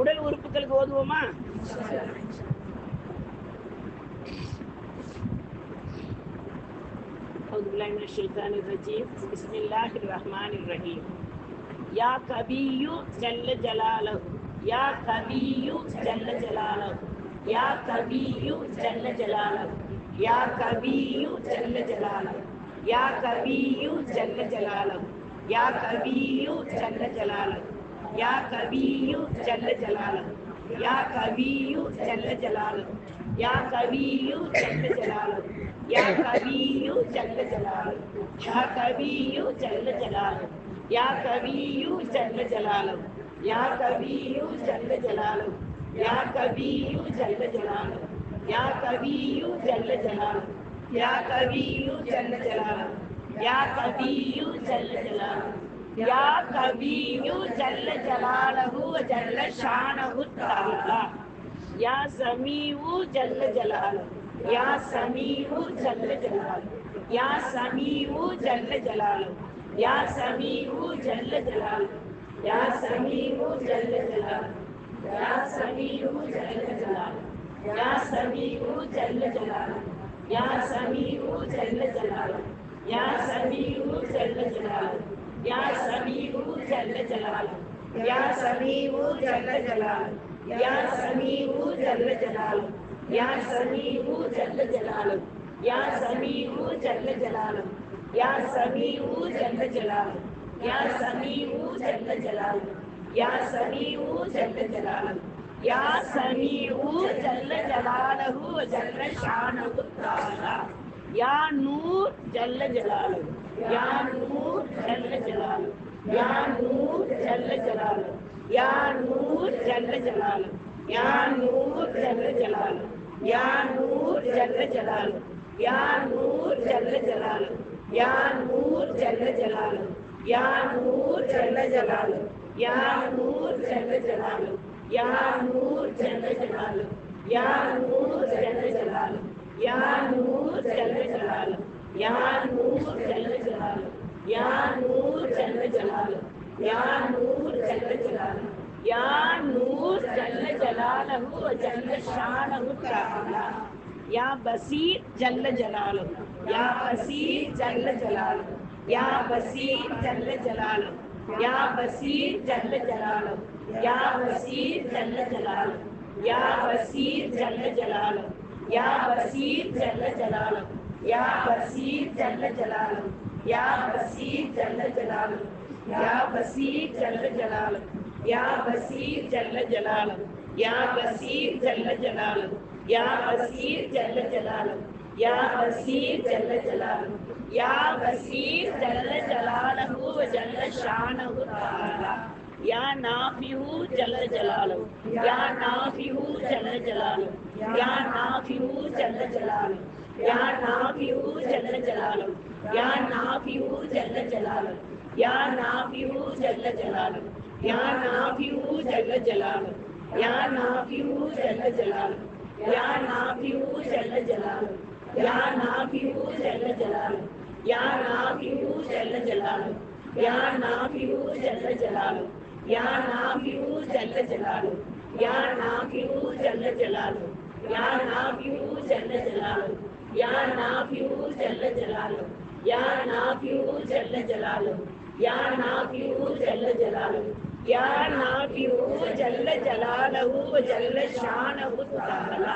உடல் உறுப்புகளுக்கு ஓதுவோமா أعوذ بالله من الشيطان الرجيم بسم الله الرحمن الرحيم يا كبي جل جلاله يا كبي جل جلاله يا كبي جل جلاله يا كبي جل جلاله يا كبي جل جلاله يا كبي جل جلاله या कवियु जल जलाल या कवियु जल जलाल या कवियु जल जलाल या कवियु जल जलाल या कवियु जल जलाल या कवियु जल जलाल या कवियु जल जलाल या कवियु जल जलाल या कवियु जल जलाल या कवियु जल जलाल या कवियु जल जलाल يا كبي جل جلاله وجل شانه تعالى يا سميع جل جلاله يا سميع جل جلاله يا سميع جل جلاله يا سميع جل جلاله يا سميع جل جلاله يا سميع جل جلاله يا سميع جل جلاله يا سميع جل جلاله يا سميع جل جلاله या समीहु जल जलाल। या समीहु जल जलाल। या समीहु जल जलाल। या समीहु जल जलाल। या समीहु जल जलाल। या समीहु जल जलाल। या समीहु जल जलाल। या समीहु जल जलाल। या समीहु जल जलालहु जल शानहु ताला யா நூர் ஜல்ல ஜலாலு யா நூர் ஜல்ல ஜலாலு யா நூர் ஜல்ல ஜலாலு யா நூர் ஜல்ல ஜலாலு யா நூர் ஜல்ல ஜலாலு யா நூர் ஜல்ல ஜலாலு யா நூர் ஜல்ல ஜலாலு யா நூர் ஜல்ல ஜலாலு யா நூர் ஜல்ல ஜலாலு யா நூர் ஜல்ல ஜலாலு யா நூர் ஜல்ல ஜலாலு யா நூர் ஜல்ல ஜலாலு या नूर जल जलाल या नूर जल जलाल या नूर जल जलाल या नूर जल जलाल या नूर जल जलालहु जल शानहु तआला या बसीर जल जलाल या बसीर जल जलाल या बसीर जल जलाल या बसीर जल जलाल या बसीर जल जलाल या बसीर जल जलाल या बसीर जल जलालम या बसीर जल जलालम या बसीर जल जलालम या बसीर जल जलालम या बसीर जल जलालम या बसीर जल जलालम या बसीर जल जलालम या बसीर जल जलालम या बसीर जल जलालहु जल शानहु तआला या नाफिहु जल जलालहु या नाफिहु जल जलालहु या नाभियु जल जलालु या नाभियु जल जलालु या नाभियु जल जलालु या नाभियु जल जलालु या नाभियु जल जलालु या नाभियु जल जलालु या नाभियु जल जलालु या नाभियु जल जलालु या नाभियु जल जलालु या नाभियु जल जलालु या नाभियु जल जलालु या नाभियु जल जलालु या नाभ्यु जल जलालो या नाभ्यु जल जलालो या नाभ्यु जल जलालो या नाभ्यु जल जलालो या नाभ्यु जल जलालहु जल शानहु तआला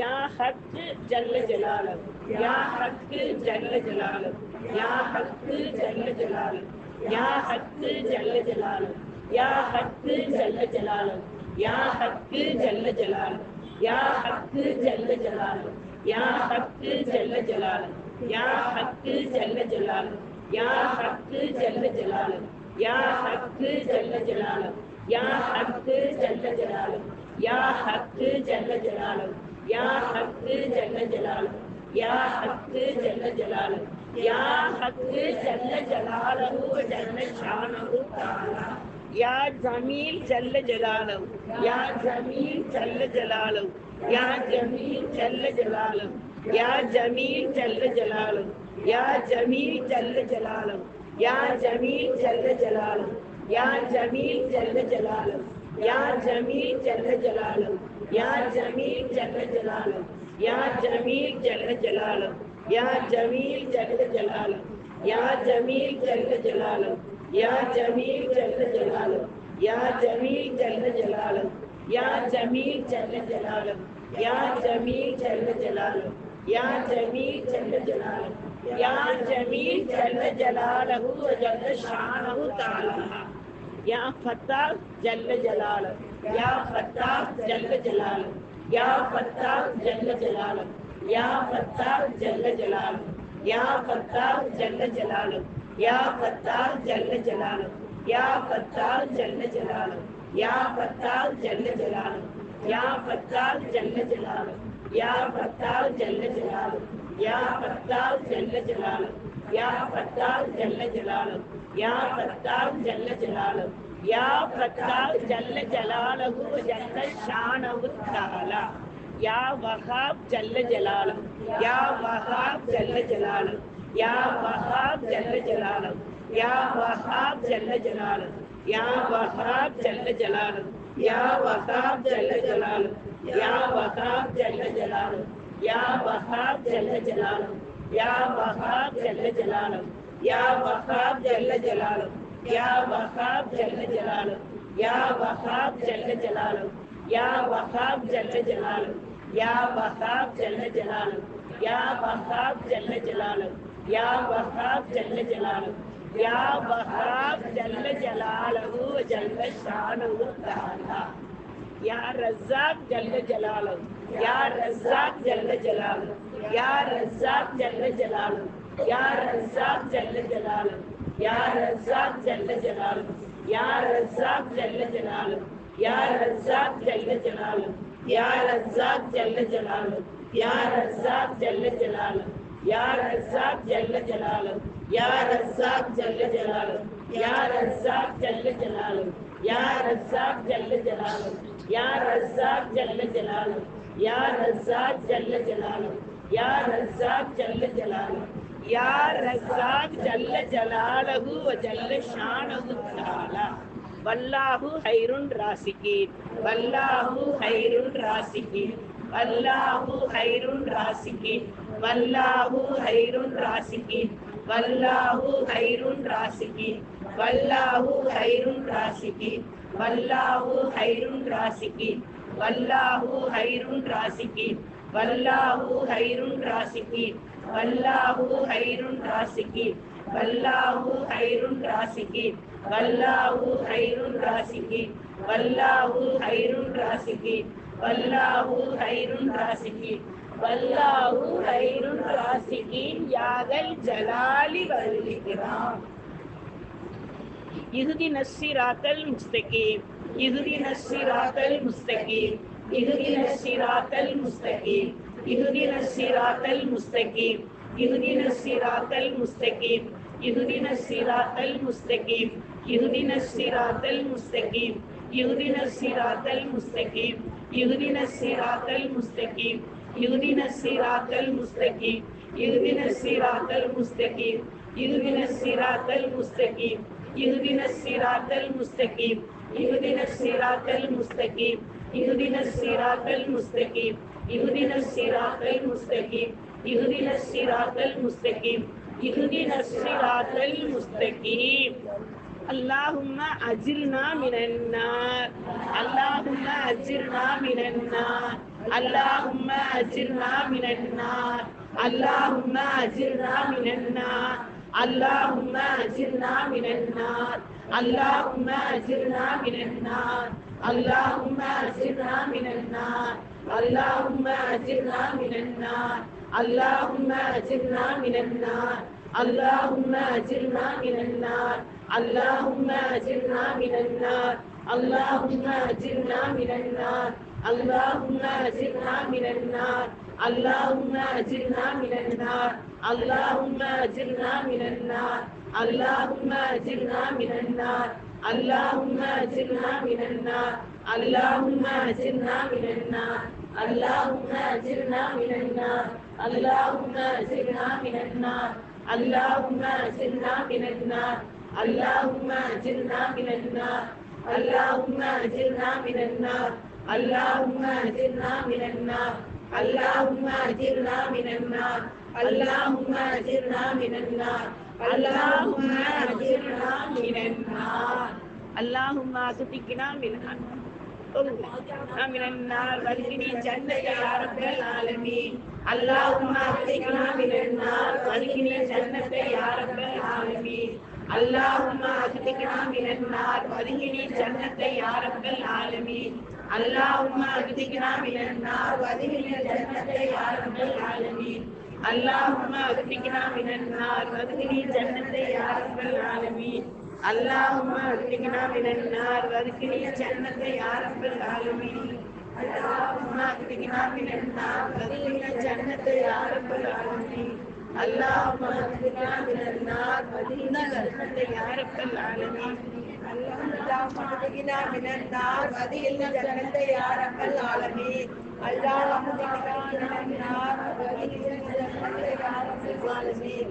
या हक जल जलालहु या हक जल जलालहु या हक जल जलालहु या हक जल जलालहु या हक जल जलालहु या हक जल जलालहु யா ஹக்கு ஜல்ல ஜலாலு யா ஹக்கு ஜல்ல ஜலாலு யா ஹக்கு ஜல்ல ஜலாலு யா ஹக்கு ஜல்ல ஜலாலு யா ஹக்கு ஜல்ல ஜலாலு யா ஹக்கு ஜல்ல ஜலாலு யா ஹக்கு ஜல்ல ஜலாலு யா ஹக்கு ஜல்ல ஜலாலு யா ஹக்கு ஜல்ல ஜலாலு யா ஹக்கு ஜல்ல ஜலாலு ஜல்ல ஷானஹு தஆலா या जमील जल्ल जलालव या जमील जल्ल जलालव या जमील जल्ल जलालव या जमील जल्ल जलालव या जमील जल्ल जलालव या जमील जल्ल जलालव या जमील जल्ल जलालव या जमील जल्ल जलालव या जमील जल्ल जलालव या जमील जल्ल जलालव या जमील जल्ल जलालव या जमील जल्ल जलालव या जमील जल जलाल या जमील जल जलाल या जमील जल जलाल या जमील जल जलाल या जमील जल जलाल या जमील जल जलालहु व जल शानहु ताला या फत्ताह जल जलाल या फत्ताह जल जलाल या फत्ताह जल जलाल या फत्ताह जल जलाल या फत्ताह जल जलाल யா பத்தால் ஜல்ல ஜலாலம் யா பத்தால் ஜல்ல ஜலாலம் யா பத்தால் ஜல்ல ஜலாலம் யா பத்தால் ஜல்ல ஜலாலம் யா பத்தால் ஜல்ல ஜலாலம் யா பத்தால் ஜல்ல ஜலாலம் யா பத்தால் ஜல்ல ஜலாலம் யா பத்தால் ஜல்ல ஜலாலம் யா பத்தால் ஜல்ல ஜலாலகு ஜல்ல ஷானவு தாலா யா வஹாப் ஜல்ல ஜலாலம் யா வஹாப் ஜல்ல ஜலாலம் யா வஹாப் ஜல்ல ஜலாலம் யா வஹாப் ஜல்ல ஜலாலம் யா வஹாப் ஜல்ல ஜலாலம் யா வஹாப் ஜல்ல ஜலாலம் யா வஹாப் ஜல்ல ஜலாலம் யா வஹாப் ஜல்ல ஜலாலம் யா வஹாப் ஜல்ல ஜலாலம் யா வஹாப் ஜல்ல ஜலாலம் யா வஹாப் ஜல்ல ஜலாலம் யா வஹாப் ஜல்ல ஜலாலம் யா வஹாப் ஜல்ல ஜலாலம் யா வஹாப் ஜல்ல ஜலாலம் யா வஹாப் ஜல்ல ஜலாலம் யா வஹாப் ஜல்ல ஜலாலஹு யா வஹாப் ஜல்ல ஜலாலஹு ஜல்ல ஷானஹு தஆலா யா ரஸ்ஸாக் ஜல்ல ஜலாலஹு யா ரஸ்ஸாக் ஜல்ல ஜலாலஹு யா ரஸ்ஸாக் ஜல்ல ஜலாலஹு யா ரஸ்ஸாக் ஜல்ல ஜலாலஹு யா ரஸ்ஸாக் ஜல்ல ஜலாலஹு யா ரஸ்ஸாக் ஜல்ல ஜலாலஹு யா ரஸ்ஸாக் ஜல்ல ஜலாலஹு யா ரஸ்ஸாக் ஜல்ல ஜலாலஹு யா ரஸ்ஸாக் ஜல்ல يا رزاق جل جلاله يا رزاق جل جلاله يا رزاق جل جلاله يا رزاق جل جلاله يا رزاق جل جلاله يا رزاق جل جلاله يا رزاق جل جلاله يا رزاق جل جلاله وجل شانه تعالى வல்லாஹு ஹைருன் ராசிக்கு வல்லாஹு ஹைருன் ராசிக்கு வல்லாஹு ஹைருன் ராசிக்கு வல்லாஹு ஹைருன் ராசிகின் வல்லாஹு ஹைருன் ராசிகின் வல்லாஹு ஹைருன் ராசிகின் வல்லாஹு ஹைருன் ராசிகின் வல்லாஹு ஹைருன் ராசிகின் வல்லாஹு ஹைருன் ராசிகின் வல்லாஹு ஹைருன் ராசிகின் வல்லாஹு ஹைருன் ராசிகின் வல்லாஹு ஹைருன் ராசிகின் வல்லாஹு ஹைருன் ராசிகின் வல்லாஹு ஹைருன் ராசிகின் வல்லாஹு ஹைருல் ராசிகின் யாதல் ஜலாலி வருகிறான் இறுதி நஸ்ஸிராத்தல் முஸ்தகீம். இறுதி நஸ்ஸிராத்தல் முஸ்தகீம். இறுதி நஸ்ஸிராத்தல் முஸ்தகீம். இறுதி நஸ்ஸிராத்தல் முஸ்தகீம். இறுதி நஸ்ஸிராத்தல் முஸ்தகீம். இறுதி நஸ்ஸிராத்தல் முஸ்தகீம். இறுதி நஸ்ஸிராத்தல் முஸ்தகீம். இறுதி நஸ்ஸிராத்தல் முஸ்தகீம். இறுதி நஸ்ஸிராத்தல் முஸ்தகீம். المستقيم اهدنا الصراط المستقيم اهدنا الصراط المستقيم اهدنا الصراط المستقيم اهدنا الصراط المستقيم اهدنا الصراط المستقيم اهدنا الصراط المستقيم اهدنا الصراط المستقيم اهدنا الصراط المستقيم اهدنا الصراط المستقيم اللهم أجرنا من النار اللهم أجرنا من النار اللهم أجرنا من النار اللهم أجرنا من النار اللهم أجرنا من النار اللهم أجرنا من النار اللهم أجرنا من النار اللهم أجرنا من النار اللهم أجرنا من النار اللهم أجرنا من النار اللهم أجرنا من النار اللهم أجرنا من النار اللهم أجرنا من النار اللهم أجرنا من النار اللهم أجرنا من النار اللهم أجرنا من النار اللهم أجرنا من النار اللهم أجرنا من النار اللهم أجرنا من النار اللهم أجرنا من النار اللهم أجرنا من النار اللهم أجرنا من النار اللهم أجرنا من النار اللهم أجرنا من النار اللهم أجرنا من النار اللهم أجرنا من النار اللهم أجرنا من النار اللهم أصدقنا من النار من النار وادخلني جنة يا رب العالمين اللهم أصدقنا من النار وادخلني جنة يا رب العالمين اللهم أصدقنا من النار وادخلني جنة يا رب العالمين اللهم أصدقنا من النار وادخلني جنة يا رب العالمين اللهم أصدقنا من النار وادخلني جنة يا رب العالمين اللهم أصدقنا من النار وادخلني جنة يا رب العالمين اللهم أصدقنا من النار وادخلني جنة يا رب العالمين اللهم أصدقنا من النار وادخلني جنة يا رب العالمين اللهم اهدنا من النار وادخلنا الجنة يا رب العالمين اللهم اهدنا من النار وادخلنا الجنة يا رب العالمين اللهم اهدنا من النار وادخلنا الجنة يا رب العالمين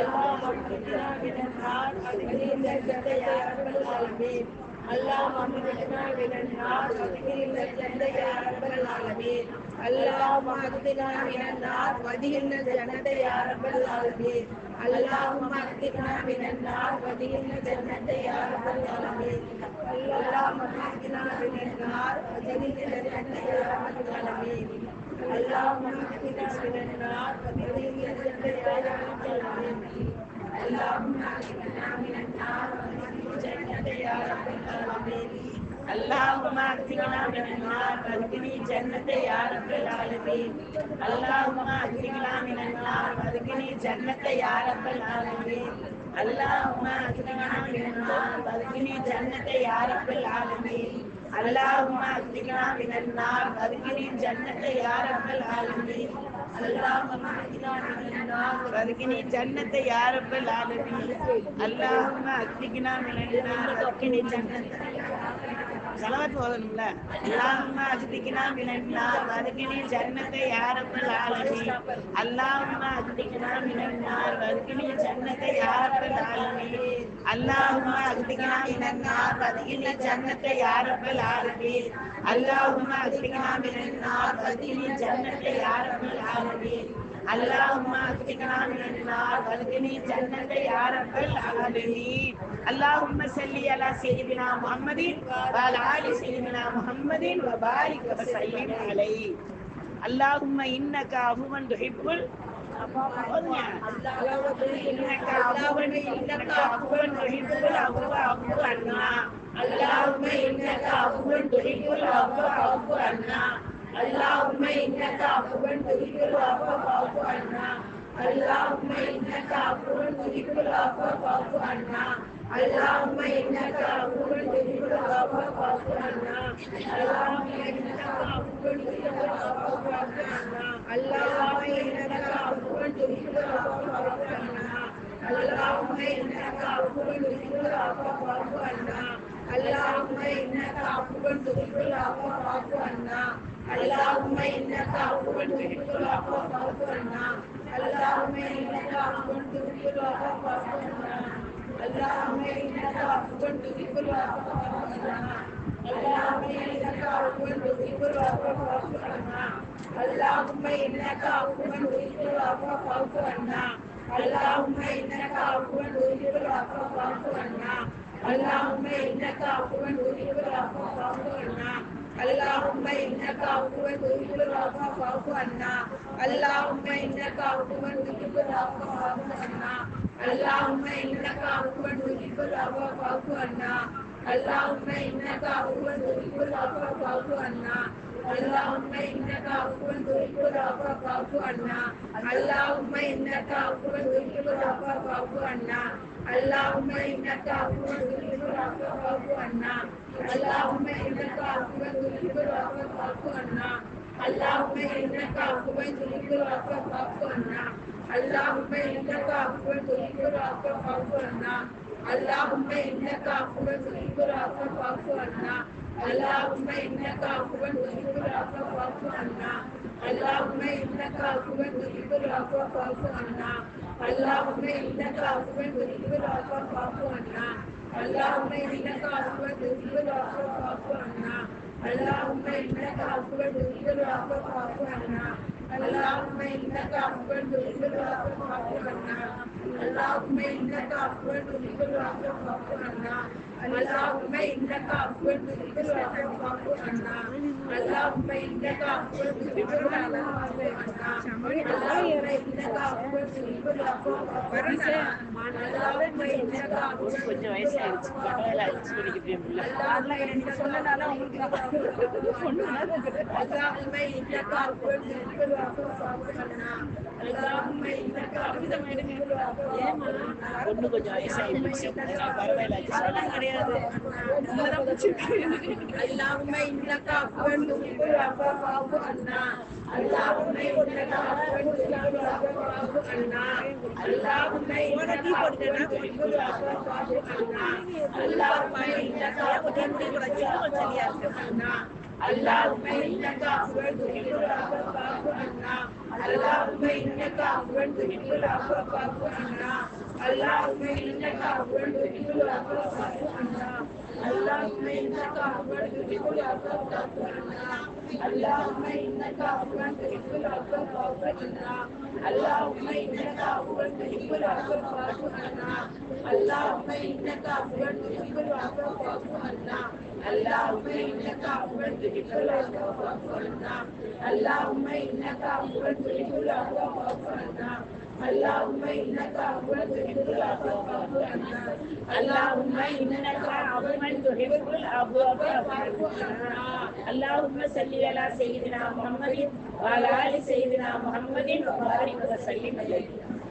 اللهم اهدنا من النار وادخلنا الجنة يا رب العالمين அல்லாம் அமிர்தினால் வதிகின்ற ஜனதையை அரபல்லாகவே அல்லாம் அமிர்தினால் இழந்தார் வதிகின்ற ஜனதையை அரபல்லாகவே அல்லாம் அமிர்தினால் இழந்தார் வதிகின்ற ஜனதையை அரபல்லாகவே அல்லாம் அமிர்தினால் இழந்தார் வதிகின்ற ஜனதையை அரபல்லாகவே அல்லாம் அமிர்தினால் இழந்தார் வதிகின்ற ஜனதையை அரபல்லாகவே من النار وادخلنا الجنة يا رب العالمين اللهم اهدنا من النار وادخلنا الجنة يا رب العالمين اللهم اكفنا من النار وادخلني جنة يا رب العالمين اللهم اكفنا من النار وادخلني جنة يا رب العالمين اللهم اكفنا من النار وادخلني جنة يا رب العالمين அல்லாஹுமா அஹ்தினா மினன்னார் வர்கினின் ஜன்னத்தை யா ரப்பல் ஆலமீன் அல்லாஹுமா அஹ்தினா மினன்னார் வர்கினின் ஜன்னத்தை யா ரப்பல் ஆலமீன் அல்லாஹுமா அஹ்தினா மினன்னார் வர்கினின் ஜன்னத்தை. சலவாத் ஓதணும்ல? அல்லாஹுமா அஹ்தினா மினன்னார் வர்கினின் ஜன்னத்தை யா ரப்பல் அல்லாஹுமா அஹ்தினா மினன்னார் வர்கினின் ஜன்னத்தை யா ரப்பல் அல்லாஹுமா அஹ்தினா மினன்னார் வர்கினின் ஜன்னத்தை யா ரப்பல் العالمين اللهم اغفرنا من النار وادخلني الجنة يا رب العالمين اللهم اغفرنا من النار وادخلني الجنة يا رب العالمين اللهم صل على سيدنا محمد وعلى آل سيدنا محمد وبارك وسلم عليه اللهم إنك عفو تحب اللهم إنك عفو إنك عفو تحب العفو فاعف عنا اللهم انك عفو تحب العفو فاعف عنا اللهم انك عفو تحب العفو فاعف عنا اللهم انك عفو تحب العفو فاعف عنا اللهم انك عفو تحب العفو فاعف عنا اللهم انك عفو تحب العفو فاعف عنا اللهم انك عفو تحب العفو فاعف عنا اللهم انك عفو تحب العفو فاعف عنا اللهم انك عفو تحب العفو فاعف عنا اللهم انك عفو تحب العفو فاعف عنا اللهم انك عفو تحب العفو فاعف عنا اللهم انك عفو تحب العفو فاعف عنا اللهم انك عفو تحب العفو فاعف عنا اللهم انك عفو تحب العفو فاعف عنا اللهم انك عفو تحب العفو فاعف عنا اللهم انك عفو تحب العفو فاعف عنا اللهم انك عفو تحب العفو فاعف عنا اللهم انك عفو تحب العفو فاعف عنا اللهم انك عفو تحب العفو فاعف عنا اللهم انك عفو تحب العفو فاعف عنا اللهم انك عفو تحب العفو فاعف عنا اللهم انك عفو تحب العفو فاعف عنا اللهم انك عفو تحب العفو فاعف عنا اللهم انك عفو تحب العفو فاعف عنا اللهم انك عفو تحب العفو فاعف عنا اللهم انك عفو تحب العفو فاعف عنا اللهم انك عفو تحب العفو فاعف عنا اللهم انك عفو تحب العفو فاعف عنا اللهم انك عفو تحب العفو فاعف عنا اللهم انك عفو تحب العفو فاعف عنا اللهم إنك عفو تحب العفو فاعف عنا اللهم إنك عفو تحب العفو فاعف عنا اللهم إنك عفو تحب العفو فاعف عنا اللهم إنك عفو تحب العفو فاعف عنا اللهم إنك عفو تحب العفو فاعف عنا اللهم إنك عفو تحب العفو فاعف عنا اللهم إنك عفو تحب العفو فاعف عنا اللهم إنك عفو கொஞ்சம் வயசாயிடுச்சு பரவாயில்ல அட்ஜஸ்ட் பண்ணிக்கிட்டேன் அல்லாஹ் என்ன சொன்னனால உங்களுக்கு اللهم إنك عفو تحب العفو فاعف عنا اللهم إنك عفو تحب العفو فاعف عنا பொண்ணு கொஞ்சம் வயசாகி போச்சு பரவாயில்ல கிடையாது எல்லாருமே இன்னக்கா வேண்டும் அப்பா பாபு அண்ணா. எல்லாருமே இன்னக்கா عفو تحب العفو فاعف عنا اللهم إنك عفو تحب العفو فاعف عنا اللهم إنك عفو تحب العفو فاعف عنا اللهم إنك عفو تحب العفو فاعف عنا اللهم إنك عفو تحب العفو فاعف عنا اللهم إنك عفو تحب العفو فاعف عنا اللهم إنك عفو تحب العفو فاعف عنا اللهم إنك عفو تحب العفو فاعف عنا اللهم إنك عفو تحب العفو فاعف عنا اللهم إنك عفو تحب العفو فاعف عنا اللهم إنك عفو تحب العفو فاعف عنا اللهم انك عفو تحب العفو فاعف عنا اللهم صل على سيدنا محمد وعلى ال سيدنا محمد وبارك وسلم عليه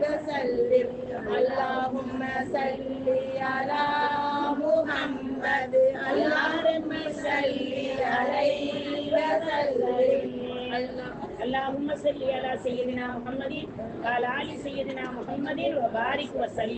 وسلم اللهم صل على محمد اللهم صل عليه وسلم اللهم صل على سيدنا محمد وعلى ال سيدنا محمد وبارك وسلم